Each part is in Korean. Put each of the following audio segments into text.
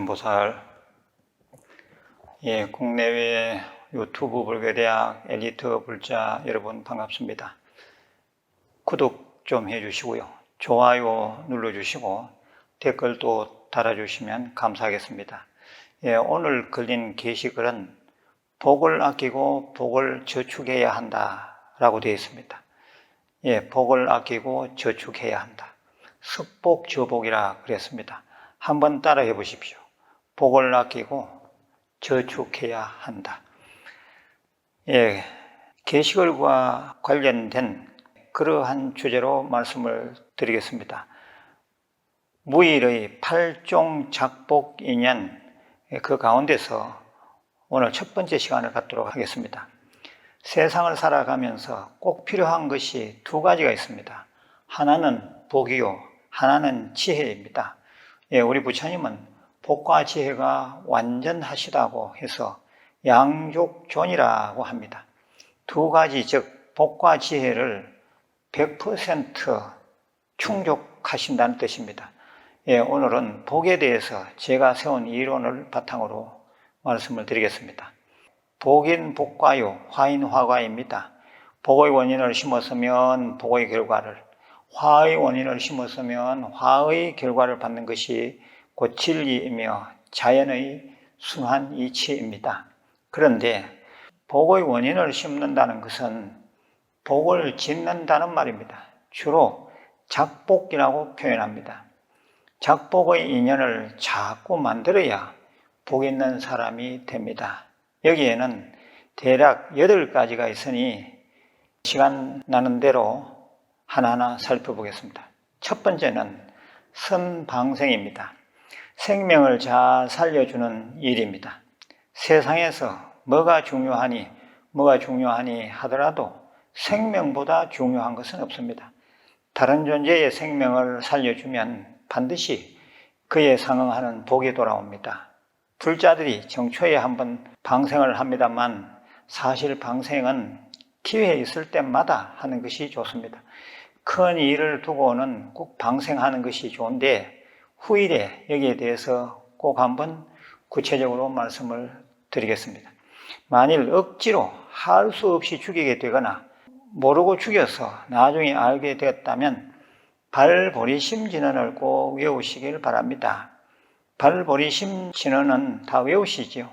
관세음보살 예, 국내외 유튜브 불교대학 엘리트 불자 여러분 반갑습니다. 구독 좀 해주시고요. 좋아요 눌러주시고 댓글도 달아주시면 감사하겠습니다. 예, 오늘 걸린 게시글은 복을 아끼고 복을 저축해야 한다라고 되어 있습니다. 예, 복을 아끼고 저축해야 한다. 습복 저복이라 그랬습니다. 한번 따라해 보십시오. 복을 아끼고 저축해야 한다. 예, 게시글과 관련된 그러한 주제로 말씀을 드리겠습니다. 무일의 팔종 작복 인연 그 가운데서 오늘 첫 번째 시간을 갖도록 하겠습니다. 세상을 살아가면서 꼭 필요한 것이 두 가지가 있습니다. 하나는 복이요, 하나는 지혜입니다. 예, 우리 부처님은 복과 지혜가 완전하시다고 해서 양족존이라고 합니다. 두 가지, 즉, 복과 지혜를 100% 충족하신다는 뜻입니다. 예, 오늘은 복에 대해서 제가 세운 이론을 바탕으로 말씀을 드리겠습니다. 복인 복과요, 화인 화과입니다. 복의 원인을 심었으면 복의 결과를, 화의 원인을 심었으면 화의 결과를 받는 것이 곧 진리이며 자연의 순환 이치입니다. 그런데 복의 원인을 심는다는 것은 복을 짓는다는 말입니다. 주로 작복이라고 표현합니다. 작복의 인연을 자꾸 만들어야 복 있는 사람이 됩니다. 여기에는 대략 8가지가 있으니 시간 나는 대로 하나하나 살펴보겠습니다. 첫 번째는 선방생입니다. 생명을 잘 살려주는 일입니다. 세상에서 뭐가 중요하니, 뭐가 중요하니 하더라도 생명보다 중요한 것은 없습니다. 다른 존재의 생명을 살려주면 반드시 그에 상응하는 복이 돌아옵니다. 불자들이 정초에 한번 방생을 합니다만 사실 방생은 기회 있을 때마다 하는 것이 좋습니다. 큰 일을 두고는 꼭 방생하는 것이 좋은데 후일에 여기에 대해서 꼭 한번 구체적으로 말씀을 드리겠습니다. 만일 억지로 할 수 없이 죽이게 되거나 모르고 죽여서 나중에 알게 되었다면 발보리심 진언을 꼭 외우시길 바랍니다. 발보리심 진언은 다 외우시죠.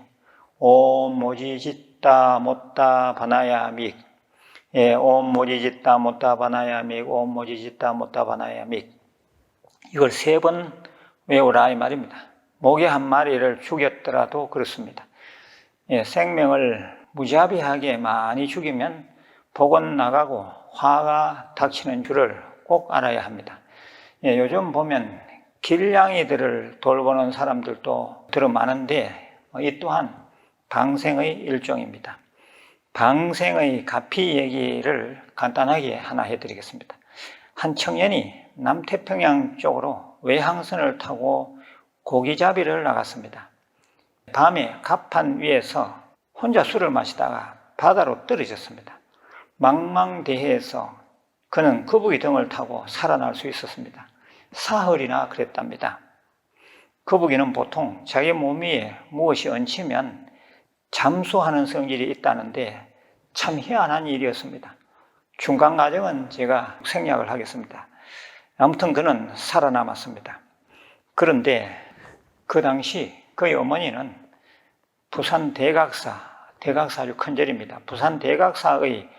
옴 모지짓다 못다 바나야 믹. 예, 옴 모지짓다 못다 바나야 믹. 옴 모지짓다 못다 바나야 믹. 이걸 세 번 외우라 이 말입니다. 모기 한 마리를 죽였더라도 그렇습니다. 예, 생명을 무자비하게 많이 죽이면 복은 나가고 화가 닥치는 줄을 꼭 알아야 합니다. 예, 요즘 보면 길냥이들을 돌보는 사람들도 들어 많은데 이 또한 방생의 일종입니다. 방생의 가피 얘기를 간단하게 하나 해드리겠습니다. 한 청년이 남태평양 쪽으로 외항선을 타고 고기잡이를 나갔습니다. 밤에 갑판 위에서 혼자 술을 마시다가 바다로 떨어졌습니다. 망망대해에서 그는 거북이 등을 타고 살아날 수 있었습니다. 사흘이나 그랬답니다. 거북이는 보통 자기 몸 위에 무엇이 얹히면 잠수하는 성질이 있다는데 참 희한한 일이었습니다. 중간 과정은 제가 생략을 하겠습니다. 아무튼 그는 살아남았습니다. 그런데 그 당시 그의 어머니는 부산 대각사, 대각사 아주 큰 절입니다. 부산 대각사의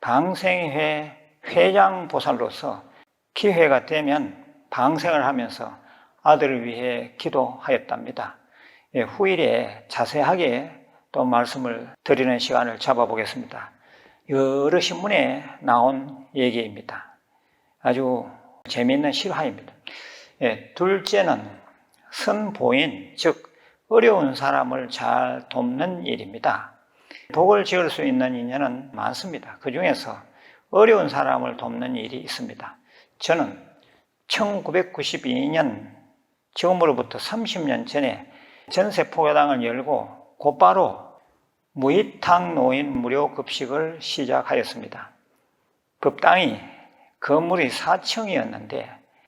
방생회 회장 보살로서 기회가 되면 방생을 하면서 아들을 위해 기도하였답니다. 예, 후일에 자세하게 또 말씀을 드리는 시간을 잡아보겠습니다. 여러 신문에 나온 얘기입니다. 아주 재미있는 실화입니다. 예, 둘째는 선보인, 즉 어려운 사람을 잘 돕는 일입니다. 복을 지을 수 있는 인연은 많습니다. 그 중에서 어려운 사람을 돕는 일이 있습니다. 저는 1992년 지금으로부터 30년 전에 전세 포교당을 열고 곧바로 무이탕 노인 무료 급식을 시작하였습니다. 법당이 건물이 4층이었는데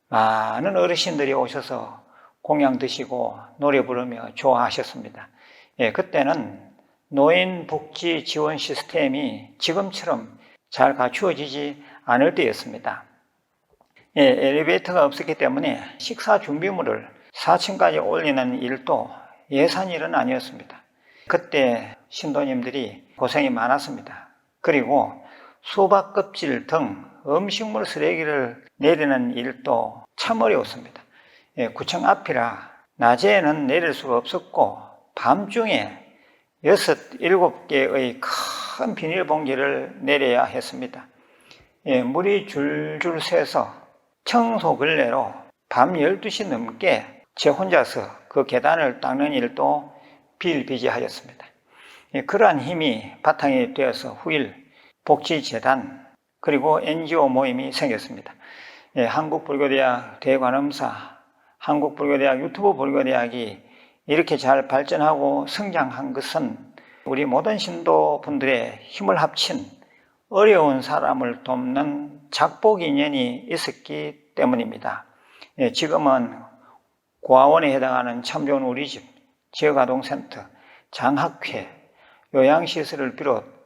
많은 어르신들이 오셔서 공양 드시고 노래 부르며 좋아하셨습니다. 예, 그때는 노인 복지 지원 시스템이 지금처럼 잘 갖추어지지 않을 때였습니다. 예, 엘리베이터가 없었기 때문에 식사 준비물을 4층까지 올리는 일도 예산 일은 아니었습니다. 그때 신도님들이 고생이 많았습니다. 그리고 수박 껍질 등 음식물 쓰레기를 내리는 일도 참 어려웠습니다. 예, 구청 앞이라 낮에는 내릴 수가 없었고 밤중에 여섯, 일곱 개의 큰 비닐봉지를 내려야 했습니다. 예, 물이 줄줄 새서 청소 근래로 밤 12시 넘게 제 혼자서 그 계단을 닦는 일도 비일비재하였습니다. 예, 그러한 힘이 바탕이 되어서 후일 복지재단 그리고 NGO 모임이 생겼습니다. 예, 한국불교대학 대관음사, 한국불교대학 유튜브 불교대학이 이렇게 잘 발전하고 성장한 것은 우리 모든 신도분들의 힘을 합친 어려운 사람을 돕는 작복 인연이 있었기 때문입니다. 예, 지금은 고아원에 해당하는 참 좋은 우리 집, 지역아동센터, 장학회, 요양시설을 비롯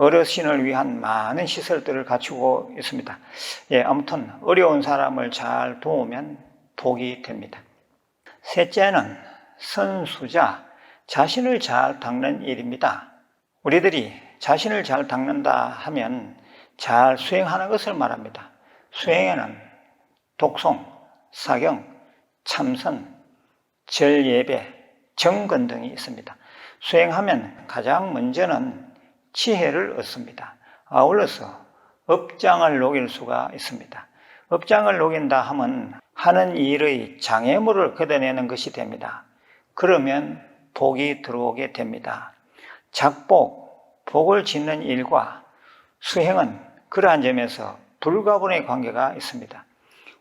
어르신을 위한 많은 시설들을 갖추고 있습니다. 예, 아무튼 어려운 사람을 잘 도우면 복이 됩니다. 셋째는 선수자, 자신을 잘 닦는 일입니다. 우리들이 자신을 잘 닦는다 하면 잘 수행하는 것을 말합니다. 수행에는 독송, 사경, 참선, 절예배, 정근 등이 있습니다. 수행하면 가장 먼저는 지혜를 얻습니다. 아울러서 업장을 녹일 수가 있습니다. 업장을 녹인다 하면 하는 일의 장애물을 걷어내는 것이 됩니다. 그러면 복이 들어오게 됩니다. 작복, 복을 짓는 일과 수행은 그러한 점에서 불가분의 관계가 있습니다.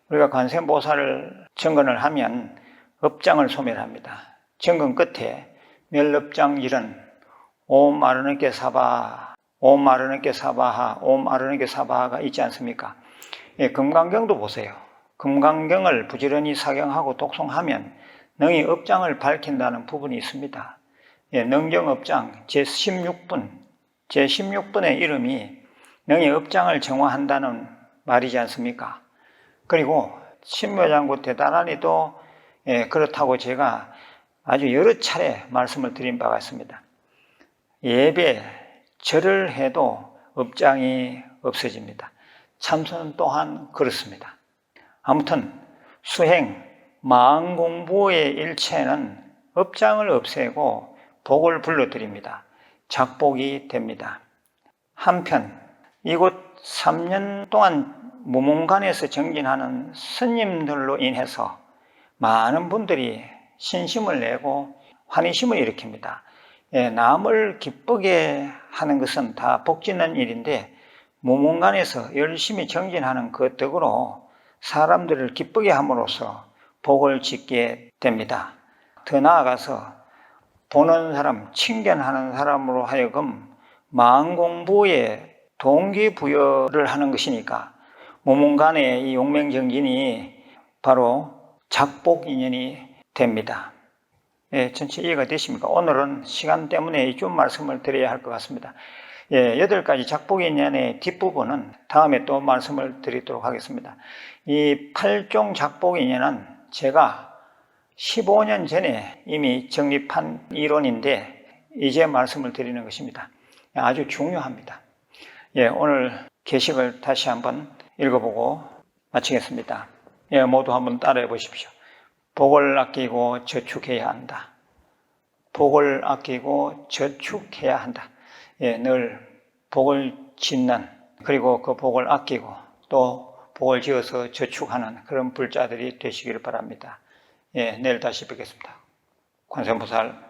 우리가 관세음보살을 정근을 하면 업장을 소멸합니다. 정근 끝에 멸업장 일은 옴 아르네께 사바, 옴 아르네께 사바하, 옴 아르네께 사바하가 있지 않습니까? 예, 금강경도 보세요. 금강경을 부지런히 사경하고 독송하면 능히 업장을 밝힌다는 부분이 있습니다. 예, 능정업장 제16분, 제16분의 이름이 능히 업장을 정화한다는 말이지 않습니까? 그리고 신묘장구 대단하니도 예, 그렇다고 제가 아주 여러 차례 말씀을 드린 바가 있습니다. 예배, 절을 해도 업장이 없어집니다. 참선 또한 그렇습니다. 아무튼 수행, 마음 공부의 일체는 업장을 없애고 복을 불러드립니다. 작복이 됩니다. 한편 이곳 3년 동안 무문관에서 정진하는 스님들로 인해서 많은 분들이 신심을 내고 환희심을 일으킵니다. 예, 남을 기쁘게 하는 것은 다 복짓는 일인데 무문관에서 열심히 정진하는 그 덕으로 사람들을 기쁘게 함으로써 복을 짓게 됩니다. 더 나아가서 보는 사람, 친견하는 사람으로 하여금 마음 공부에 동기부여를 하는 것이니까 무문간의 이 용맹정진이 바로 작복 인연이 됩니다. 예, 전체 이해가 되십니까? 오늘은 시간 때문에 좀 말씀을 드려야 할 것 같습니다. 예, 여덟 가지 작복 인연의 뒷부분은 다음에 또 말씀을 드리도록 하겠습니다. 이 8종 작복 인연은 제가 15년 전에 이미 정립한 이론인데 이제 말씀을 드리는 것입니다. 아주 중요합니다. 예, 오늘 게시글 다시 한번 읽어보고 마치겠습니다. 예, 모두 한번 따라해 보십시오. 복을 아끼고 저축해야 한다. 복을 아끼고 저축해야 한다. 예, 늘 복을 짓는 그리고 그 복을 아끼고 또 복을 지어서 저축하는 그런 불자들이 되시기를 바랍니다. 예, 내일 다시 뵙겠습니다. 관세음보살